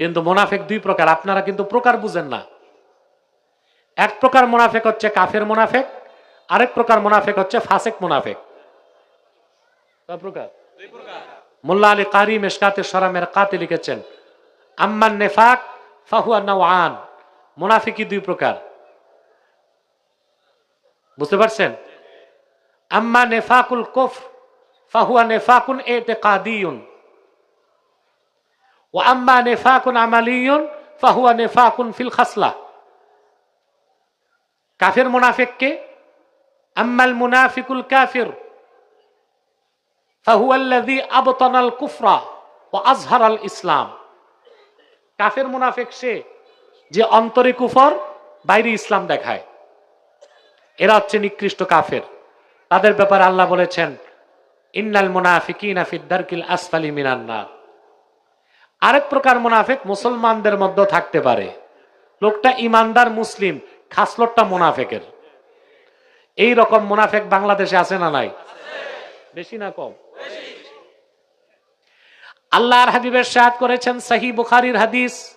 কিন্তু মোনাফেক দুই প্রকার আপনারা কিন্তু প্রকার বুঝেন না। এক প্রকার মোনাফেক হচ্ছে কাফের মোনাফেক আরেক প্রকার মোনাফেক হচ্ছে ফাসেক মোনাফেক। প্রকার? মোল্লা আলী কারি মেশকাতে সরামের কাতে লিখেছেন আম্মান নেফাক ফাহুয়া নওয়ান মুনাফিকি দুই প্রকার। বুঝতে পারছেন? আম্মা নেফাকুল কুফ ফাহুয়া নেফাকুন এতেকাদিয়ুন ও আম্মা নেফাকুন আমালিয়ুন ফাহুয়া নেফাকুন ফিল খাসলা কাফের মুনাফিককে আম্মাল মুনাফিকুল কাফির ফাহুয়া আল্লাযী আবতানাল কুফরা ওয়া আজহারাল ইসলাম কাফের মুনাফিক সে, যে অন্তরে কুফর, বাইরে ইসলাম দেখায়। এরা হচ্ছে নিকৃষ্ট কাফের। তাদের ব্যাপারে আল্লাহ বলেছেন, ইন্নাল মুনাফিকিনা ফিদ্দারকিল আসফালি মিনান নার। আরেক প্রকার মুনাফিক মুসলমানদের মধ্যে থাকতে পারে। লোকটা ইমানদার মুসলিম খাসলটটা মোনাফেকের। এই রকম মুনাফেক বাংলাদেশে আছে না নাই? বেশি না কম? আল্লাহর হাবিবের সাহায্য করেছেন সহি বুখারির হাদিস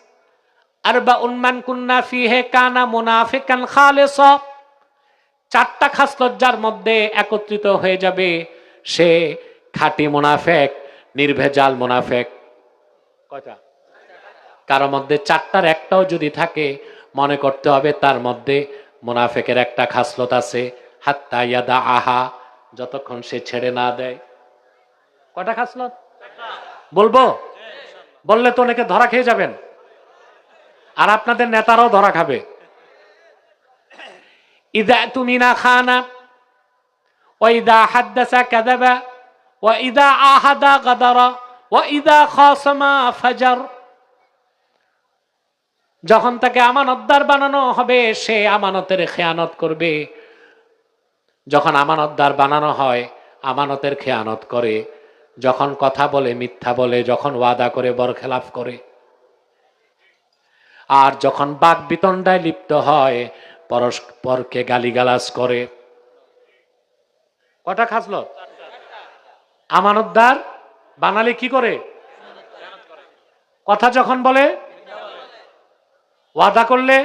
আরবা উন্মান কুন্না ফিহে কানা মুনাফিকান খালেস। চারটা খাসলজ্জার মধ্যে একত্রিত হয়ে যাবে সে খাঁটি মুনাফেক, নির্ভেজাল মুনাফেক। কারও মধ্যে চারটার একটাও যদি থাকে, মনে করতে হবে তার মধ্যে মুনাফেকের একটা খাসলত আছে, হাত্তা ইয়াদা আহা যতক্ষণ সে ছেড়ে না দেয়। কটা খাসলত? বলব? বললে তো অনেকে ধরা খেয়ে যাবেন। আর আপনাদের নেতারাও ধরা খাবে। ইদা তুমি না খানা ওইদা হাদ্দাসা কাদাবা ওইদা আহাদা গাদারা যখন তাকে আমানতদার বানানো হবে, সে আমানতের খেয়ানত করবে। যখন আমানতদার বানানো হয়, আমানতের খেয়ানত করে। যখন কথা বলে, মিথ্যা বলে, যখন ওয়াদা করে, বরখেলাফ করে। আর যখন বাক বিতণ্ডায় লিপ্ত হয় পরস্পরকে গালিগালাজ করে। কটা খাসল আমানতদার বানালে কি করে? কথা যখন বলে, ওয়াদা করলে,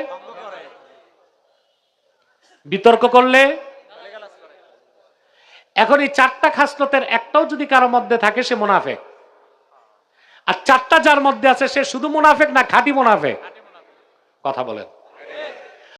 বিতর্ক করলে এখন এই চারটা খাসলতের একটাও যদি কারও মধ্যে থাকে, সে মুনাফেক। আর চারটা যার মধ্যে আছে, সে শুধু মুনাফেক না, খাঁটি মুনাফেক। কথা বলেন।